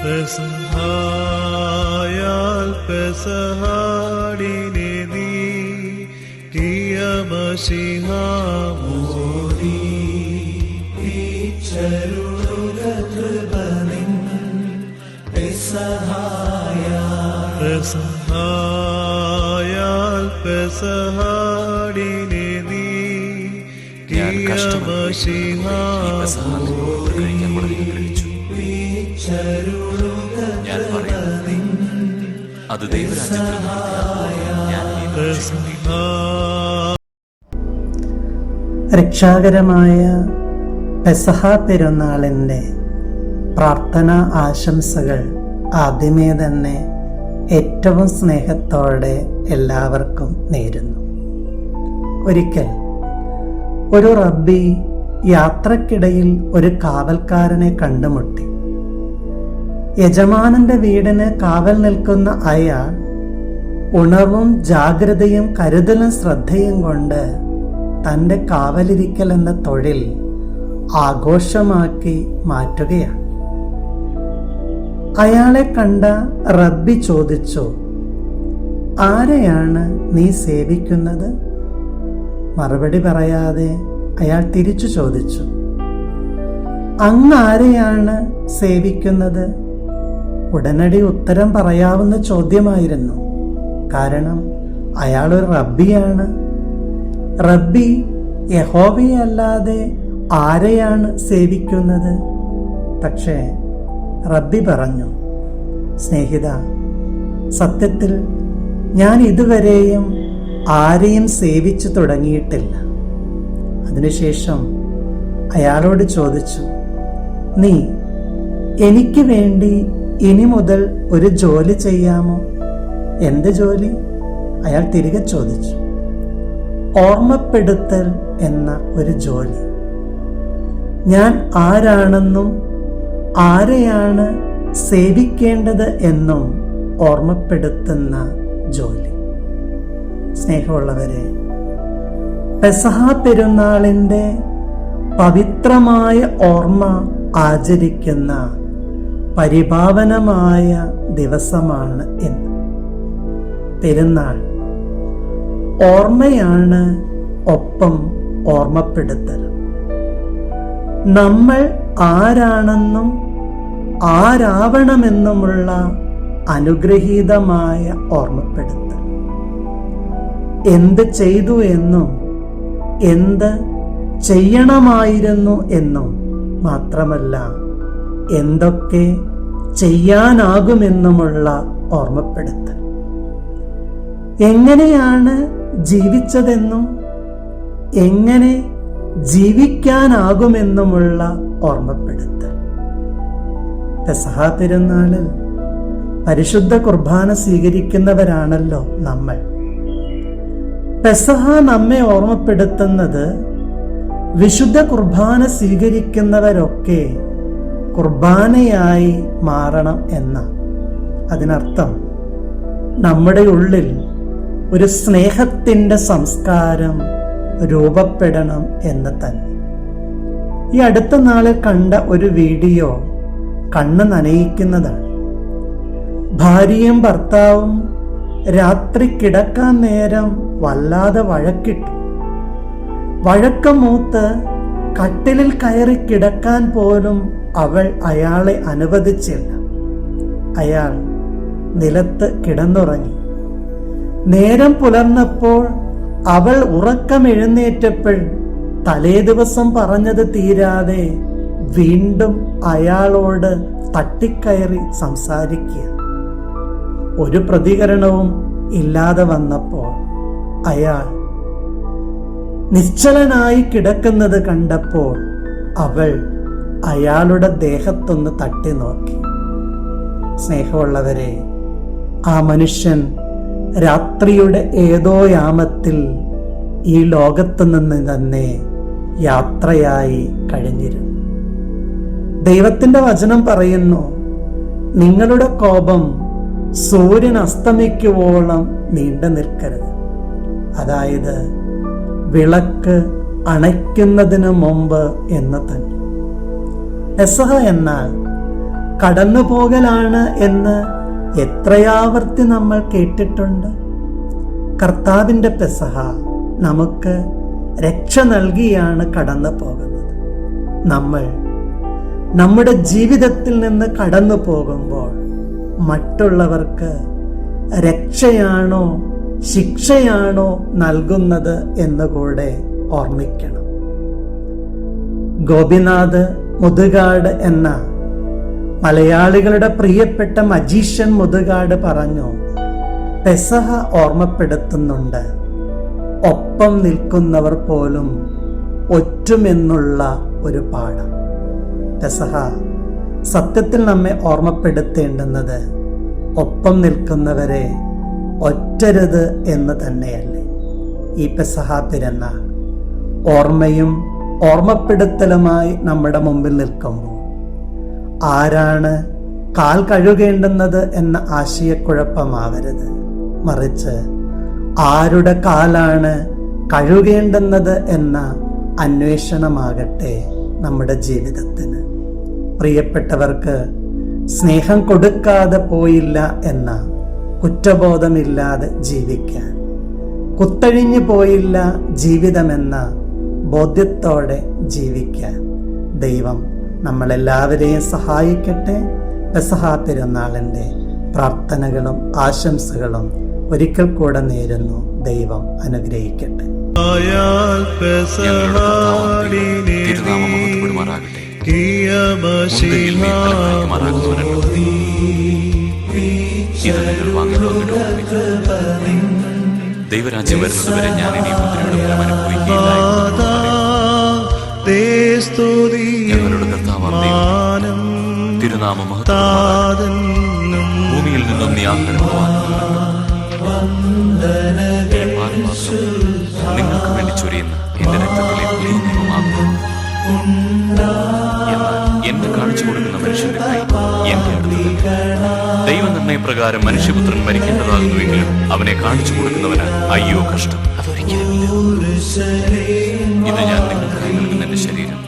പെസഹായാൽ പെസഹാടിനെ നീ കിയമശിഹാമോദി പെസഹായാൽ പെസഹാടിനെ നീ വളരെ കഴിച്ചു ഞാൻ പറയുന്നു അത് രക്ഷാകരമായ പെസഹ പെരുന്നാളിന്റെ പ്രാർത്ഥനാ ആശംസകൾ ആദ്യമേ തന്നെ ഏറ്റവും സ്നേഹത്തോടെ എല്ലാവർക്കും നേരുന്നു. ഒരിക്കൽ ഒരു റബ്ബി യാത്രക്കിടയിൽ ഒരു കാവൽക്കാരനെ കണ്ടുമുട്ടി. യജമാനന്റെ വീടിന് കാവൽ നിൽക്കുന്ന അയാൾ ഉണർവും ജാഗ്രതയും കരുതലും ശ്രദ്ധയും കൊണ്ട് തന്റെ കാവലിരിക്കൽ എന്ന തൊഴിൽ ആഘോഷമാക്കി മാറ്റുകയാണ്. അയാളെ കണ്ട റബ്ബി ചോദിച്ചു ആരെയാണ് നീ സേവിക്കുന്നത്? മറുപടി പറയാതെ അയാൾ തിരിച്ചു ചോദിച്ചു അങ്ങ് ആരെയാണ് സേവിക്കുന്നത്? ഉടനടി ഉത്തരം പറയാവുന്ന ചോദ്യമായിരുന്നു. കാരണം അയാൾ ഒരു റബ്ബിയാണ്. റബ്ബി യഹോവയല്ലാതെ ആരെയാണ് സേവിക്കുന്നത്? പക്ഷേ റബ്ബി പറഞ്ഞു സ്നേഹിത സത്യത്തിൽ ഞാൻ ഇതുവരെയും ആരെയും സേവിച്ചു തുടങ്ങിയിട്ടില്ല. അതിനുശേഷം അയാളോട് ചോദിച്ചു നീ എനിക്ക് വേണ്ടി ഇനി മുതൽ ഒരു ജോലി ചെയ്യാമോ? എന്ത് ജോലി? അയാൾ തിരികെ ചോദിച്ചു. ഓർമ്മപ്പെടുത്തൽ എന്ന ഒരു ജോലി. ഞാൻ ആരാണെന്നും ആരെയാണ് സേവിക്കേണ്ടത് എന്നും ഓർമ്മപ്പെടുത്തുന്ന ജോലി. സ്നേഹമുള്ളവരെ പെസഹ പെരുന്നാളിന്റെ പവിത്രമായ ഓർമ്മ ആചരിക്കുന്ന പരിപാവനമായ ദിവസമാണ് എന്ന് പെരുന്നാൾ. ഓർമ്മയാണ് ഒപ്പം ഓർമ്മപ്പെടുത്തൽ. നമ്മൾ ആരാണെന്നും ആരാവണമെന്നുമുള്ള അനുഗ്രഹീതമായ ഓർമ്മപ്പെടുത്തൽ. എന്ത് ചെയ്തു എന്നും എന്ത് ചെയ്യണമായിരുന്നു എന്നും മാത്രമല്ല എന്തൊക്കെ ചെയ്യാനാകുമെന്നുമുള്ള ഓർമ്മപ്പെടുത്തൽ. എങ്ങനെയാണ് ജീവിച്ചതെന്നും എങ്ങനെ ജീവിക്കാനാകുമെന്നുമുള്ള ഓർമ്മപ്പെടുത്തൽ. പെസഹ പെരുന്നാളിൽ പരിശുദ്ധ കുർബാന സ്വീകരിക്കുന്നവരാണല്ലോ നമ്മൾ. പെസഹ നമ്മെ ഓർമ്മപ്പെടുത്തുന്നത് വിശുദ്ധ കുർബാന സ്വീകരിക്കുന്നവരൊക്കെ കുർബാനയായി മാറണം എന്ന. അതിനർത്ഥം നമ്മുടെ ഉള്ളിൽ ഒരു സ്നേഹത്തിന്റെ സംസ്കാരം രൂപപ്പെടണം എന്ന് തന്നെ. ഈ അടുത്ത നാളിൽ കണ്ട ഒരു വീഡിയോ കണ്ണ് നനയിക്കുന്നതാണ്. ഭാര്യയും ഭർത്താവും രാത്രി കിടക്കാൻ നേരം വല്ലാതെ വഴക്കിട്ടു. വഴക്കം മൂത്ത് കട്ടിലിൽ കയറി കിടക്കാൻ പോലും അവൾ അയാളെ അനുവദിച്ചില്ല. അയാൾ നിലത്ത് കിടന്നുറങ്ങി. നേരം പുലർന്നപ്പോൾ അവൾ ഉറക്കമെഴുന്നേറ്റപ്പോൾ തലേ ദിവസം പറഞ്ഞത് തീരാതെ വീണ്ടും അയാളോട് തട്ടിക്കയറി സംസാരിക്കുക. ഒരു പ്രതികരണവും ഇല്ലാതെ വന്നപ്പോൾ അയാൾ നിശ്ചലനായി കിടക്കുന്നത് കണ്ടപ്പോൾ അവൾ അയാളുടെ ദേഹത്തൊന്ന് തട്ടി നോക്കി. സ്നേഹമുള്ളവരെ ആ മനുഷ്യൻ രാത്രിയുടെ ഏതോ യാമത്തിൽ ഈ ലോകത്തു നിന്ന് തന്നെ യാത്രയായി കഴിഞ്ഞിരുന്നു. ദൈവത്തിന്റെ വചനം പറയുന്നു നിങ്ങളുടെ കോപം സൂര്യൻ അസ്തമിക്കുവോളം നീണ്ടു നിൽക്കരുത്. അതായത് വിളക്ക് അണയ്ക്കുന്നതിന് മുമ്പ് എന്ന് തന്നെ. പെസഹ എന്നാൽ കടന്നു പോകലാണ് എന്ന് എത്രയാവർത്തി നമ്മൾ കേട്ടിട്ടുണ്ട്. കർത്താവിന്റെ പെസഹ നമുക്ക് രക്ഷ നൽകിയാണ് കടന്നു പോകുന്നത് നമ്മൾ നമ്മുടെ ജീവിതത്തിൽ നിന്ന് കടന്നു പോകുമ്പോൾ മറ്റുള്ളവർക്ക് രക്ഷയാണോ ശിക്ഷയാണോ നൽകുന്നത് എന്നുകൂടെ ഓർമ്മിക്കണം. ഗോപിനാഥ് മുതുകാട് എന്ന മലയാളികളുടെ പ്രിയപ്പെട്ട മജീഷ്യൻ മുതുകാട് പറഞ്ഞു പെസഹ ഓർമ്മപ്പെടുത്തുന്നുണ്ട്. ഒപ്പം നിൽക്കുന്നവർ പോലും ഒറ്റുമെന്നുള്ള ഒരു പാഠം. പെസഹ സത്യത്തിൽ നമ്മെ ഓർമ്മപ്പെടുത്തേണ്ടുന്നത് ഒപ്പം നിൽക്കുന്നവരെ ഒറ്റരുത് എന്ന് തന്നെയല്ലേ. ഈ പെസഹ പെരുന്നാൾ ഓർമ്മയും ഓർമ്മപ്പെടുത്തലുമായി നമ്മുടെ മുമ്പിൽ നിൽക്കുമ്പോൾ ആരാണ് കാൽ കഴുകേണ്ടുന്നത് എന്ന ആശയക്കുഴപ്പമാവരുത്. മറിച്ച് ആരുടെ കാലാണ് കഴുകേണ്ടുന്നത് എന്ന അന്വേഷണമാകട്ടെ നമ്മുടെ ജീവിതത്തിന്. പ്രിയപ്പെട്ടവർക്ക് സ്നേഹം കൊടുക്കാതെ പോയില്ല എന്ന കുറ്റബോധമില്ലാതെ ജീവിക്കാൻ. കുത്തഴിഞ്ഞു പോയില്ല ജീവിതമെന്ന ബോധ്യത്തോടെ ജീവിക്കാൻ. ദൈവം നമ്മളെല്ലാവരെയും സഹായിക്കട്ടെ. പെസഹാ പെരുന്നാളിന്റെ പ്രാർത്ഥനകളും ആശംസകളും ഒരിക്കൽ കൂടെ നേരുന്നു. ദൈവം അനുഗ്രഹിക്കട്ടെ. ദൈവരാജ്യം വരുന്നതുവരെ ഞാൻ ഇനി മുദ്രയുടെ ഫലം അനുഭവിക്കുകയില്ല എന്ന്. പറയുന്നു. ഞങ്ങളുടെ തിരുനാമം ഭൂമിയിൽ നിന്നും നീ പാനപാത്രം നിങ്ങൾക്ക് വേണ്ടി ചൊരിയുന്ന എന്റെ രക്തത്തിലെ പുതിയ എന്നെ കാണിച്ചു കൊടുക്കുന്ന മനുഷ്യന്റെ കൈ എന്റെ അടുത്ത്. ദൈവനിർണയപ്രകാരം മനുഷ്യപുത്രൻ മരിക്കേണ്ടതാകുന്നുവെങ്കിലും അവനെ കാണിച്ചു കൊടുക്കുന്നവന് അയ്യോ കഷ്ടം. അതൊരിക്കലുമില്ല ഇത് ഞാൻ നിങ്ങൾക്ക് നൽകുന്ന എന്റെ ശരീരം.